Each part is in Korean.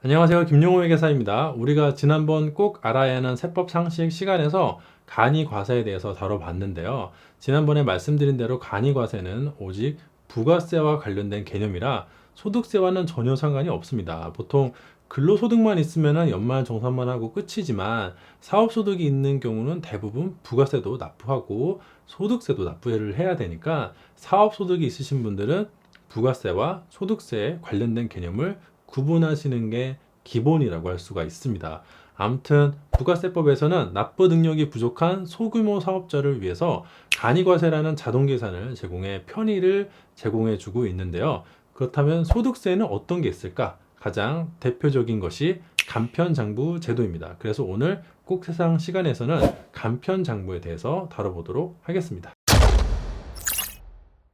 안녕하세요. 김용호 회계사입니다. 우리가 지난번 꼭 알아야 하는 세법 상식 시간에서 간이 과세에 대해서 다뤄봤는데요. 지난번에 말씀드린 대로 간이 과세는 오직 부가세와 관련된 개념이라 소득세와는 전혀 상관이 없습니다. 보통 근로소득만 있으면 연말 정산만 하고 끝이지만 사업소득이 있는 경우는 대부분 부가세도 납부하고 소득세도 납부를 해야 되니까 사업소득이 있으신 분들은 부가세와 소득세에 관련된 개념을 구분하시는 게 기본이라고 할 수가 있습니다. 아무튼 부가세법에서는 납부 능력이 부족한 소규모 사업자를 위해서 간이과세라는 자동 계산을 제공해 편의를 제공해 주고 있는데요. 그렇다면 소득세는 어떤 게 있을까? 가장 대표적인 것이 간편장부 제도입니다. 그래서 오늘 꼭 세상 시간에서는 간편장부에 대해서 다뤄보도록 하겠습니다.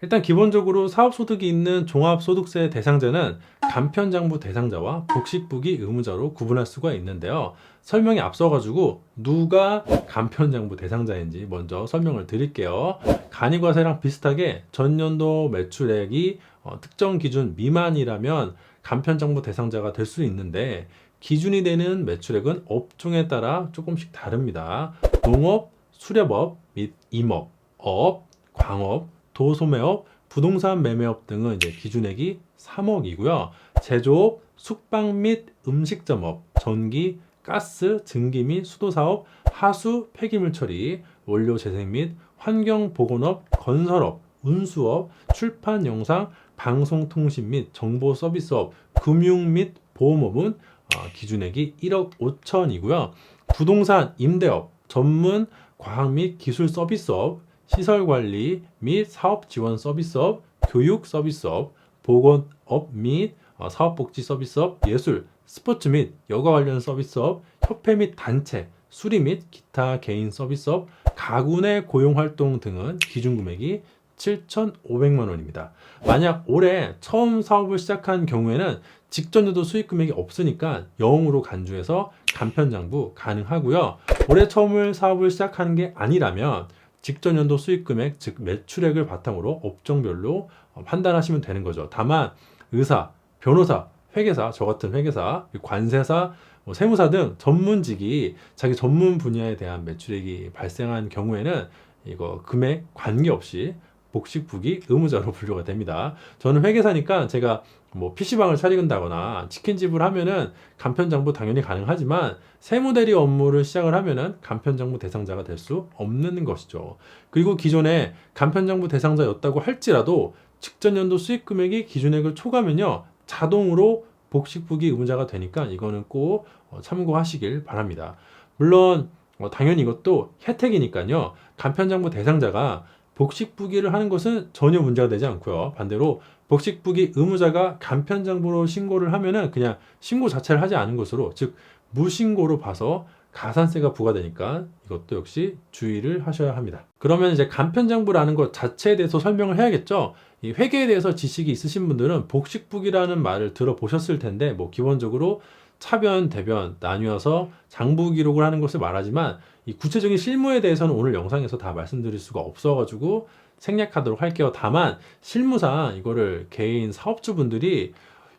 일단 기본적으로 사업소득이 있는 종합소득세 대상자는 간편장부 대상자와 복식부기 의무자로 구분할 수가 있는데요. 설명에 앞서가지고 누가 간편장부 대상자인지 먼저 설명을 드릴게요. 간이과세랑 비슷하게 전년도 매출액이 어, 특정 기준 미만이라면 간편장부 대상자가 될 수 있는데 기준이 되는 매출액은 업종에 따라 조금씩 다릅니다. 농업, 수렵업 및 임업, 업, 광업, 도소매업, 부동산 매매업 등은 이제 기준액이 3억이고요. 제조업, 숙박 및 음식점업, 전기, 가스, 증기 및 수도사업, 하수, 폐기물 처리, 원료 재생 및 환경보건업, 건설업, 운수업, 출판, 영상, 방송통신 및 정보 서비스업, 금융 및 보험업은 어, 기준액이 1억 5천이고요. 부동산 임대업, 전문 과학 및 기술 서비스업, 시설 관리 및 사업 지원 서비스업, 교육 서비스업, 보건업 및 어, 사업복지 서비스업, 예술, 스포츠 및 여가 관련 서비스업, 협회 및 단체, 수리 및 기타 개인 서비스업, 가구 내 고용 활동 등은 기준 금액이 7,500만 원입니다. 만약 올해 처음 사업을 시작한 경우에는 직전에도 수익 금액이 없으니까 0으로 간주해서 간편장부 가능하고요. 올해 처음을 사업을 시작하는 게 아니라면 직전 연도 수익 금액, 즉 매출액을 바탕으로 업종별로 어, 판단하시면 되는 거죠. 다만 의사, 변호사, 회계사, 저 같은 회계사, 관세사, 뭐 세무사 등 전문직이 자기 전문 분야에 대한 매출액이 발생한 경우에는 이거 금액 관계없이 복식부기 의무자로 분류가 됩니다. 저는 회계사니까 제가 뭐 PC방을 차린다거나 치킨집을 하면은 간편장부 당연히 가능하지만 세무대리 업무를 시작을 하면은 간편장부 대상자가 될 수 없는 것이죠. 그리고 기존에 간편장부 대상자였다고 할지라도 직전 연도 수익 금액이 기준액을 초과하면요 자동으로 복식부기 의무자가 되니까 이거는 꼭 어, 참고하시길 바랍니다. 물론 어, 당연히 이것도 혜택이니까요 간편장부 대상자가 복식 부기를 하는 것은 전혀 문제가 되지 않고요. 반대로 복식 부기 의무자가 간편 장부로 신고를 하면은 그냥 신고 자체를 하지 않은 것으로 즉 무신고로 봐서 가산세가 부과되니까 이것도 역시 주의를 하셔야 합니다. 그러면 이제 간편장부라는 것 자체에 대해서 설명을 해야겠죠. 이 회계에 대해서 지식이 있으신 분들은 복식부기라는 말을 들어보셨을 텐데 뭐 기본적으로 차변, 대변 나뉘어서 장부 기록을 하는 것을 말하지만 이 구체적인 실무에 대해서는 오늘 영상에서 다 말씀드릴 수가 없어가지고 생략하도록 할게요. 다만 실무상 이거를 개인 사업주분들이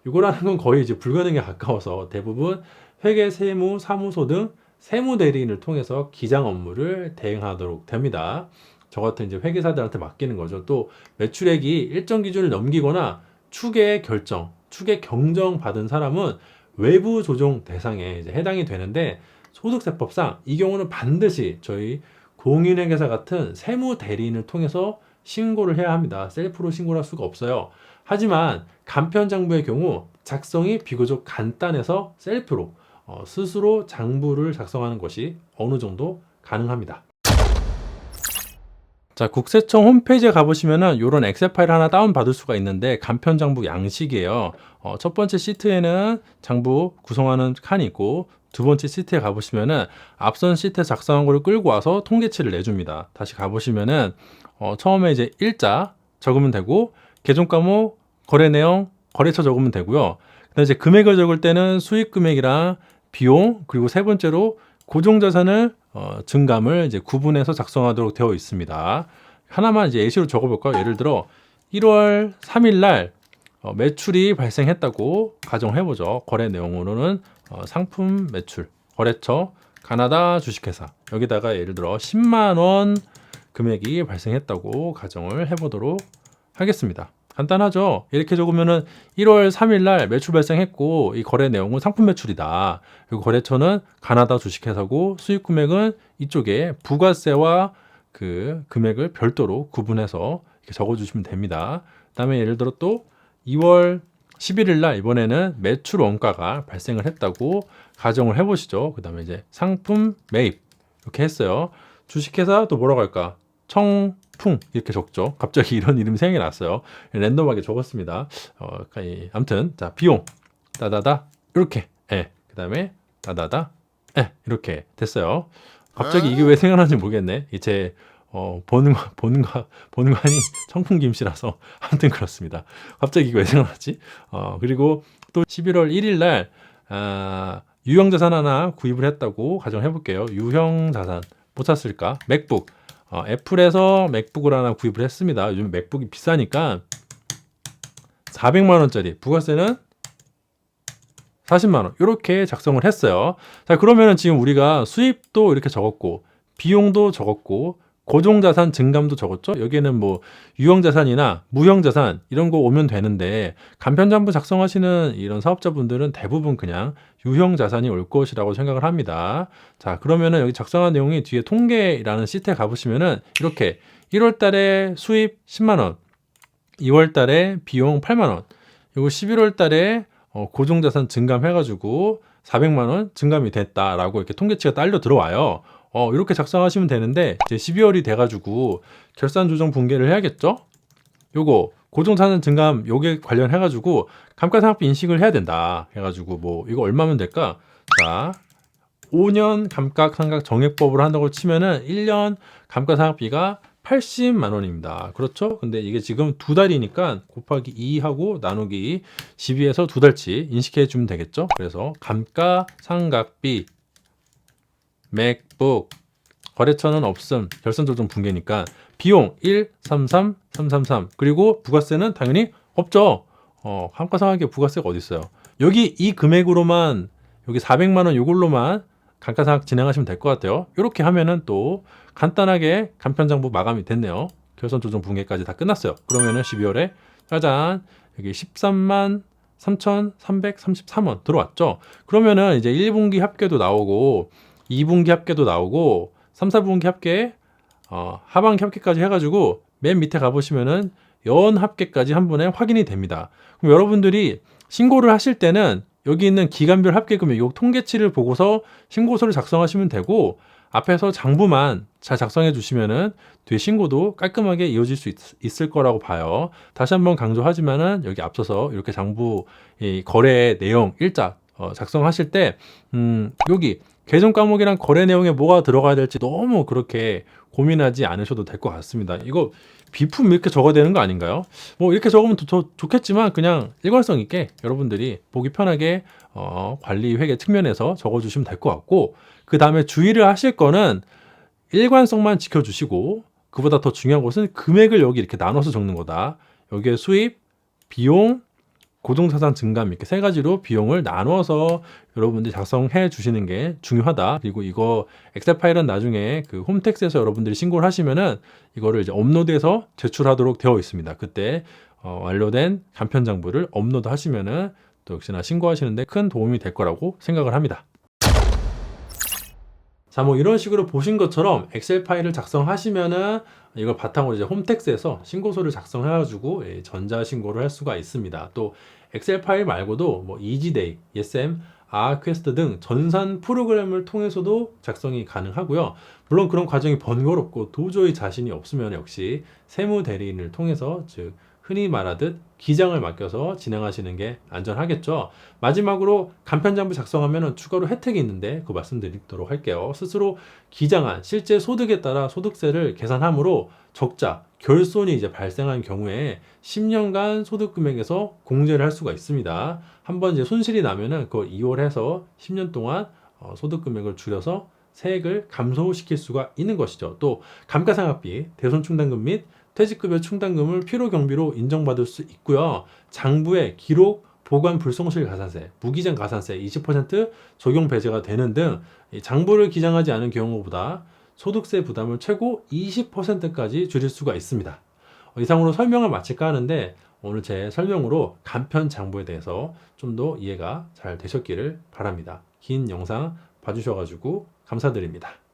이거라는 건 거의 이제 불가능에 가까워서 대부분 회계, 세무, 사무소 등 세무 대리인을 통해서 기장 업무를 대행하도록 됩니다. 저 같은 이제 회계사들한테 맡기는 거죠. 또 매출액이 일정 기준을 넘기거나 추계 결정, 추계 경정 받은 사람은 외부 조정 대상에 해당이 되는데 소득세법상 이 경우는 반드시 저희 공인회계사 같은 세무 대리인을 통해서 신고를 해야 합니다. 셀프로 신고를 할 수가 없어요. 하지만 간편 장부의 경우 작성이 비교적 간단해서 셀프로 어, 스스로 장부를 작성하는 것이 어느 정도 가능합니다. 자, 국세청 홈페이지에 가보시면은 이런 엑셀 파일 하나 다운받을 수가 있는데 간편 장부 양식이에요. 어, 첫 번째 시트에는 장부 구성하는 칸이 있고 두 번째 시트에 가보시면은 앞선 시트에 작성한 거를 끌고 와서 통계치를 내줍니다. 다시 가보시면은 어, 처음에 이제 일자 적으면 되고 계정 과목 거래 내용 거래처 적으면 되고요. 그다음에 이제 금액을 적을 때는 수익 금액이랑 비용 그리고 세 번째로 고정 자산을 어, 증감을 이제 구분해서 작성하도록 되어 있습니다. 하나만 이제 예시로 적어볼까요? 예를 들어 1월 3일 날 어, 매출이 발생했다고 가정해보죠. 거래 내용으로는 어, 상품 매출, 거래처, 가나다 주식회사 여기다가 예를 들어 10만 원 금액이 발생했다고 가정을 해보도록 하겠습니다. 간단하죠. 이렇게 적으면은 1월 3일 날 매출 발생했고 이 거래 내용은 상품 매출이다. 그리고 거래처는 가나다 주식회사고 수익 금액은 이쪽에 부가세와 그 금액을 별도로 구분해서 이렇게 적어 주시면 됩니다. 그다음에 예를 들어 또 2월 11일 날 이번에는 매출 원가가 발생을 했다고 가정을 해 보시죠. 그다음에 이제 상품 매입 이렇게 했어요. 주식회사 또 뭐라고 할까? 청 풍 이렇게 적죠. 갑자기 이런 이름이 생각이 났어요. 랜덤하게 적었습니다. 어, 이- 아무튼 자 비용 따다다 이렇게 예. 그다음에 따다다 예. 이렇게 됐어요. 갑자기 이게 왜 생각나는지 모르겠네. 이제 어, 보는 거, 보는 거, 보는 관이 청풍 김씨라서 아무튼 그렇습니다. 갑자기 왜 생각나지? 어, 그리고 또 11월 1일 날 아, 유형 자산 하나 구입을 했다고 가정해 볼게요. 유형 자산 못 샀을까? 맥북. 어, 애플에서 맥북을 하나 구입을 했습니다. 요즘 맥북이 비싸니까 400만 원짜리 부가세는 40만 원 이렇게 작성을 했어요. 자 그러면은 지금 우리가 수입도 이렇게 적었고 비용도 적었고 고정자산 증감도 적었죠. 여기에는 뭐 유형자산이나 무형자산 이런 거 오면 되는데 간편장부 작성하시는 이런 사업자분들은 대부분 그냥 유형자산이 올 것이라고 생각을 합니다. 자 그러면은 여기 작성한 내용이 뒤에 통계라는 시트에 가보시면은 이렇게 1월달에 수입 10만 원, 2월달에 비용 8만 원, 그리고 11월달에 어, 고정자산 증감해가지고 400만 원 증감이 됐다라고 이렇게 통계치가 딸려 들어와요. 어, 이렇게 작성하시면 되는데 이제 12월이 돼가지고 결산 조정 분계를 해야겠죠? 요거 고정자산 증감 요게 관련해 가지고 감가상각비 인식을 해야 된다. 해가지고 뭐 이거 얼마면 될까? 자, 5년 감가상각 정액법으로 한다고 치면은 1년 감가상각비가 80만 원입니다. 그렇죠? 근데 이게 지금 두 달이니까 곱하기 2하고 나누기 12에서 두 달치 인식해 주면 되겠죠? 그래서 감가상각비 맥북 거래처는 없음 결산 조정 붕괴니까 비용 1 3 3 3 3 3 그리고 부가세는 당연히 없죠. 어, 감가상각에 부가세가 어디 있어요? 여기 이 금액으로만 여기 400만 원 요걸로만 감가상각 진행하시면 될 것 같아요. 이렇게 하면은 또 간단하게 간편장부 마감이 됐네요. 결선 조정 붕괴까지 다 끝났어요. 그러면은 12월에 짜잔 여기 13만 3,333원 들어왔죠. 그러면은 이제 1분기 합계도 나오고 2분기 합계도 나오고 3, 4분기 합계 어, 하반기 합계까지 해가지고 맨 밑에 가보시면은 연 합계까지 한 번에 확인이 됩니다. 그럼 여러분들이 신고를 하실 때는 여기 있는 기간별 합계금액 요 통계치를 보고서 신고서를 작성하시면 되고 앞에서 장부만 잘 작성해 주시면은 뒤에 신고도 깔끔하게 이어질 수 있, 을 거라고 봐요. 다시 한번 강조하지만은 여기 앞서서 이렇게 장부 이 거래 내용 일자 어, 작성하실 때 음, 여기 계정 과목이랑 거래 내용에 뭐가 들어가야 될지 너무 그렇게 고민하지 않으셔도 될 것 같습니다. 이거 비품 이렇게 적어야 되는 거 아닌가요? 뭐 이렇게 적으면 더, 더 좋겠지만 그냥 일관성 있게 여러분들이 보기 편하게 어, 관리 회계 측면에서 적어주시면 될 것 같고 그 다음에 주의를 하실 거는 일관성만 지켜주시고 그보다 더 중요한 것은 금액을 여기 이렇게 나눠서 적는 거다. 여기에 수입, 비용, 고정자산 증감 이렇게 세 가지로 비용을 나눠서 여러분들이 작성해 주시는 게 중요하다. 그리고 이거 엑셀 파일은 나중에 그 홈택스에서 여러분들이 신고를 하시면은 이거를 이제 업로드해서 제출하도록 되어 있습니다. 그때 어, 완료된 간편 장부를 업로드 하시면은 또 역시나 신고하시는데 큰 도움이 될 거라고 생각을 합니다. 자, 뭐 이런 식으로 보신 것처럼 엑셀 파일을 작성하시면은 이걸 바탕으로 이제 홈택스에서 신고서를 작성해가지고 예, 전자 신고를 할 수가 있습니다. 또 엑셀 파일 말고도 뭐 이지데이, ESM, 아퀘스트 등 전산 프로그램을 통해서도 작성이 가능하고요. 물론 그런 과정이 번거롭고 도저히 자신이 없으면 역시 세무 대리인을 통해서 즉 흔히 말하듯 기장을 맡겨서 진행하시는 게 안전하겠죠. 마지막으로 간편장부 작성하면 추가로 혜택이 있는데 그 말씀드리도록 할게요. 스스로 기장한 실제 소득에 따라 소득세를 계산함으로 적자, 결손이 이제 발생한 경우에 10년간 소득 금액에서 공제를 할 수가 있습니다. 한번 이제 손실이 나면은 그걸 이월해서 10년 동안 어, 소득 금액을 줄여서 세액을 감소시킬 수가 있는 것이죠. 또 감가상각비, 대손 충당금 및 퇴직급여 충당금을 필요 경비로 인정받을 수 있고요. 장부에 기록 보관 불성실 가산세, 무기장 가산세 20% 적용 배제가 되는 등이 장부를 기장하지 않은 경우보다 소득세 부담을 최고 20%까지 줄일 수가 있습니다. 어, 이상으로 설명을 마칠까 하는데 오늘 제 설명으로 간편 장부에 대해서 좀 더 이해가 잘 되셨기를 바랍니다. 긴 영상 봐주셔가지고 감사드립니다.